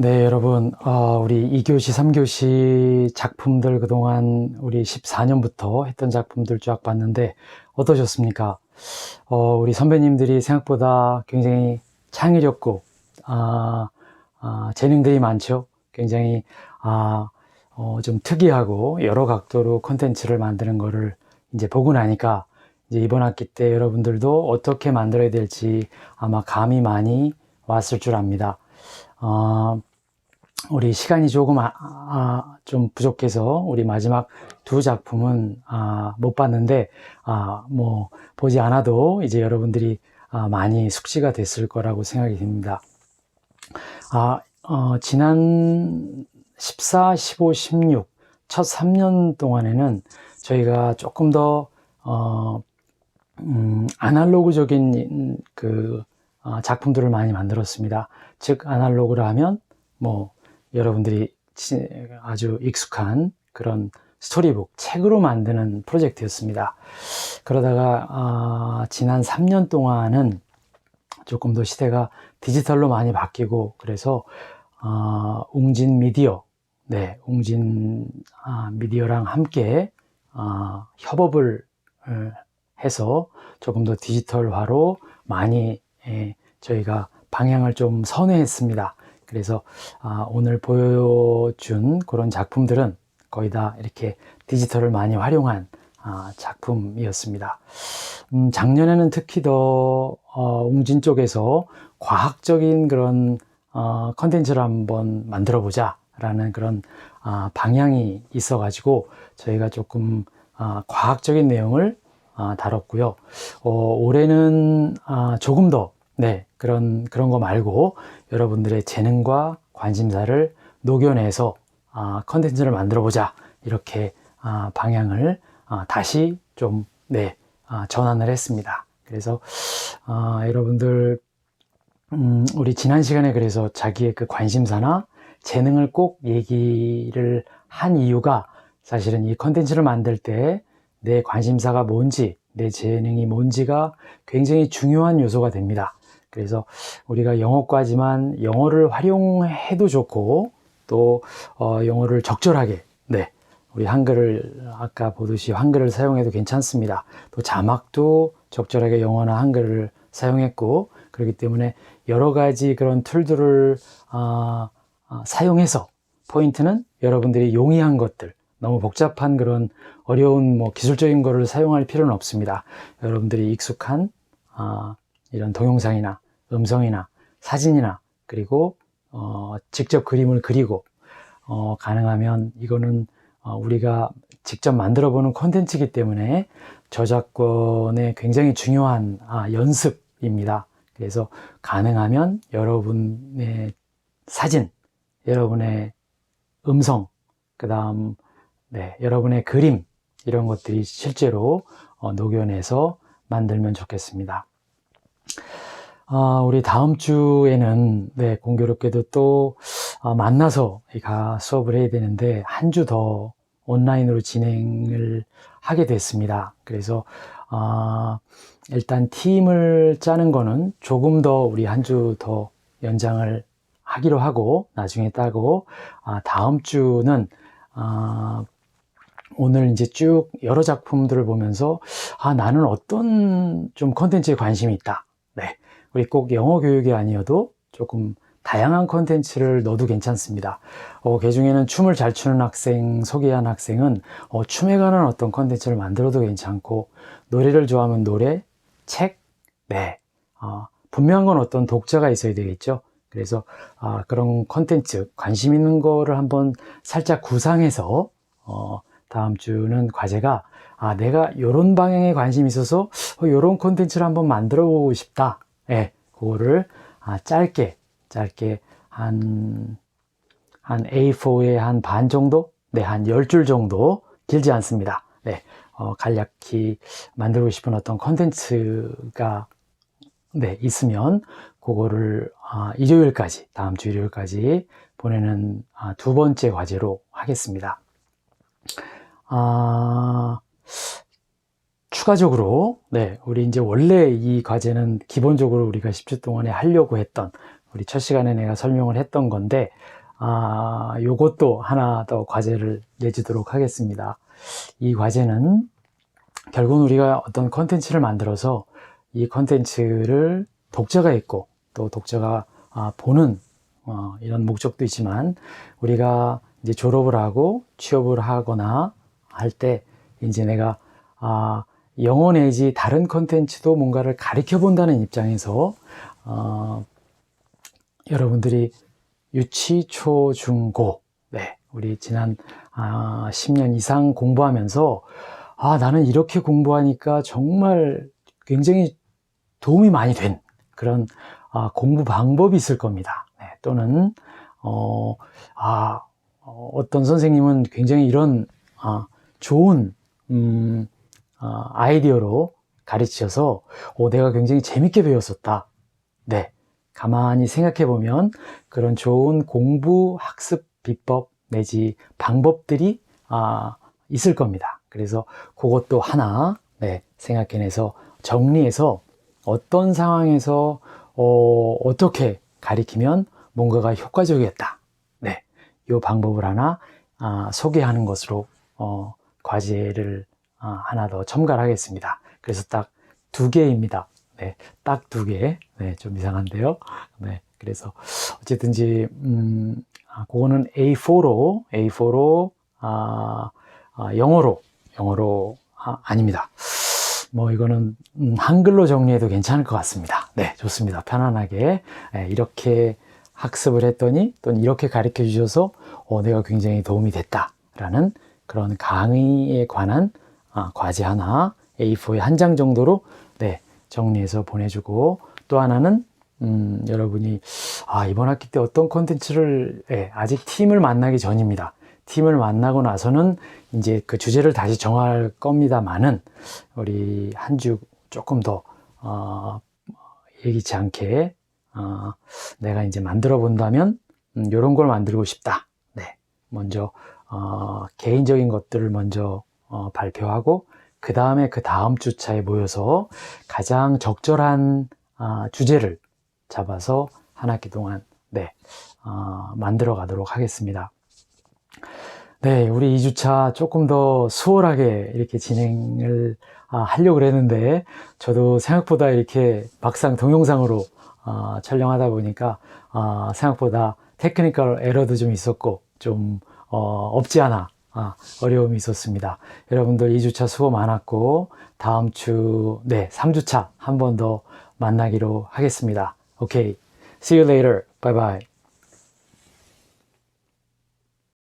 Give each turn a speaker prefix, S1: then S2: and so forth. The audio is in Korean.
S1: 네, 여러분, 어, 우리 2교시, 3교시 작품들 그동안 우리 14년부터 했던 작품들 쫙 봤는데 어떠셨습니까? 어, 우리 선배님들이 생각보다 굉장히 창의력고, 아, 아, 재능들이 많죠? 굉장히, 아, 어, 좀 특이하고 여러 각도로 콘텐츠를 만드는 거를 이제 보고 나니까 이제 이번 학기 때 여러분들도 어떻게 만들어야 될지 아마 감이 많이 왔을 줄 압니다. 어, 우리 시간이 조금 아, 아, 좀 부족해서 우리 마지막 두 작품은 아, 못 봤는데 아, 뭐 보지 않아도 이제 여러분들이 아, 많이 숙지가 됐을 거라고 생각이 듭니다. 아, 어, 지난 14, 15, 16, 첫 3년 동안에는 저희가 조금 더, 어, 음, 아날로그적인 그 어, 작품들을 많이 만들었습니다. 즉, 아날로그라 하면 뭐 여러분들이 치- 아주 익숙한 그런 스토리북, 책으로 만드는 프로젝트였습니다. 그러다가 아, 지난 3년 동안은 조금 더 시대가 디지털로 많이 바뀌고 그래서 아, 웅진 미디어, 네, 웅진 아, 미디어랑 함께 아, 협업을 어, 해서 조금 더 디지털화로 많이 예, 저희가 방향을 좀 선회했습니다. 그래서 아, 오늘 보여준 그런 작품들은 거의 다 이렇게 디지털을 많이 활용한 아, 작품이었습니다. 음, 작년에는 특히 더 어, 웅진 쪽에서 과학적인 그런 어, 컨텐츠를 한번 만들어 보자 라는 그런 아, 방향이 있어 가지고 저희가 조금 아, 과학적인 내용을 아, 다뤘고요. 어, 올해는 아, 조금 더 네, 그런 그런 거 말고 여러분들의 재능과 관심사를 녹여내서 아, 컨텐츠를 만들어 보자 이렇게 아, 방향을 아, 다시 좀 네, 아, 전환을 했습니다. 그래서 아, 여러분들 음, 우리 지난 시간에 그래서 자기의 그 관심사나 재능을 꼭 얘기를 한 이유가 사실은 이 컨텐츠를 만들 때 내 관심사가 뭔지, 내 재능이 뭔지가 굉장히 중요한 요소가 됩니다. 그래서 우리가 영어과지만 영어를 활용해도 좋고 또 어, 영어를 적절하게 네 우리 한글을 아까 보듯이 한글을 사용해도 괜찮습니다. 또 자막도 적절하게 영어나 한글을 사용했고 그렇기 때문에 여러 가지 그런 툴들을 아, 아, 사용해서 포인트는 여러분들이 용이한 것들 너무 복잡한 그런 어려운 뭐 기술적인 거를 사용할 필요는 없습니다. 여러분들이 익숙한 아, 이런 동영상이나 음성이나 사진이나 그리고 어, 직접 그림을 그리고 어, 가능하면 이거는 어, 우리가 직접 만들어 보는 콘텐츠이기 때문에 저작권의 굉장히 중요한 아, 연습입니다. 그래서 가능하면 여러분의 사진, 여러분의 음성, 그 다음 네, 여러분의 그림 이런 것들이 실제로 어, 녹여내서 만들면 좋겠습니다. 아, 우리 다음 주에는 네, 공교롭게도 또 아, 만나서 가 수업을 해야 되는데 한 주 더 온라인으로 진행을 하게 됐습니다. 그래서 아, 일단 팀을 짜는 거는 조금 더 우리 한 주 더 연장을 하기로 하고 나중에 따고 아, 다음 주는 아, 오늘 이제 쭉 여러 작품들을 보면서 아 나는 어떤 좀 컨텐츠에 관심이 있다. 네, 우리 꼭 영어 교육이 아니어도 조금 다양한 컨텐츠를 넣어도 괜찮습니다. 어, 그 중에는 춤을 잘 추는 학생, 소개한 학생은 어, 춤에 관한 어떤 컨텐츠를 만들어도 괜찮고 노래를 좋아하면 노래, 책, 네, 어, 분명한 건 어떤 독자가 있어야 되겠죠. 그래서 아, 그런 컨텐츠 관심 있는 거를 한번 살짝 구상해서 어, 다음 주는 과제가 아 내가 이런 방향에 관심이 있어서 이런 콘텐츠를 한번 만들어 보고 싶다. 예, 그거를 아, 짧게 짧게 한 한 A4의 한 반 정도, 네, 한 10줄 정도 길지 않습니다. 네, 어, 간략히 만들고 싶은 어떤 컨텐츠가 네, 있으면 그거를 아, 일요일까지, 다음 주 일요일까지 보내는 아, 두 번째 과제로 하겠습니다. 아, 추가적으로, 네, 우리 이제 원래 이 과제는 기본적으로 우리가 10주 동안에 하려고 했던 우리 첫 시간에 내가 설명을 했던 건데, 아, 요것도 하나 더 과제를 내주도록 하겠습니다. 이 과제는 결국은 우리가 어떤 컨텐츠를 만들어서 이 컨텐츠를 독자가 있고 또 독자가 아, 보는 어, 이런 목적도 있지만 우리가 이제 졸업을 하고 취업을 하거나 할 때 이제 내가 아, 영어 내지 다른 컨텐츠도 뭔가를 가르쳐 본다는 입장에서 어, 여러분들이 유치, 초, 중, 고 네, 우리 지난 아, 10년 이상 공부하면서 아, 나는 이렇게 공부하니까 정말 굉장히 도움이 많이 된 그런 아, 공부 방법이 있을 겁니다. 네, 또는 어, 아, 어, 어떤 선생님은 굉장히 이런 아, 좋은 음, 아, 아이디어로 가르치셔서 오, 내가 굉장히 재밌게 배웠었다. 네, 가만히 생각해 보면 그런 좋은 공부 학습 비법 내지 방법들이 아, 있을 겁니다. 그래서 그것도 하나 네, 생각해내서 정리해서 어떤 상황에서 어, 어떻게 가리키면 뭔가가 효과적이었다. 네, 이 방법을 하나 아, 소개하는 것으로 어, 과제를 아, 하나 더 첨가하겠습니다. 그래서 딱 두 개입니다. 네, 딱 두 개. 네, 좀 이상한데요. 네, 그래서 어쨌든지 음, 아, 그거는 A4로 A4로 아, 아, 영어로 영어로 아, 아닙니다. 뭐 이거는 음, 한글로 정리해도 괜찮을 것 같습니다. 네, 좋습니다. 편안하게 네, 이렇게 학습을 했더니 또는 이렇게 가르쳐 주셔서 어, 내가 굉장히 도움이 됐다라는 그런 강의에 관한 아, 과제 하나 A4에 한 장 정도로 네, 정리해서 보내주고 또 하나는 음, 여러분이 아, 이번 학기 때 어떤 콘텐츠를 예, 아직 팀을 만나기 전입니다. 팀을 만나고 나서는 이제 그 주제를 다시 정할 겁니다만은 우리 한 주 조금 더 어, 예기치 않게 어, 내가 이제 만들어 본다면 음, 이런 걸 만들고 싶다. 네, 먼저 어, 개인적인 것들을 먼저 어, 발표하고 그 다음에 그 다음 주차에 모여서 가장 적절한 아, 주제를 잡아서 한 학기 동안 네, 어, 만들어 가도록 하겠습니다. 네, 우리 2주차 조금 더 수월하게 이렇게 진행을 아, 하려고 그랬는데 저도 생각보다 이렇게 막상 동영상으로 아, 촬영하다 보니까 아, 생각보다 테크니컬 에러도 좀 있었고 좀 어, 없지 않아 아, 어려움이 있었습니다. 여러분들 2주차 수고 많았고 다음 주 네, 3주차 한 번 더 만나기로 하겠습니다. 오케이. See you later. Bye bye.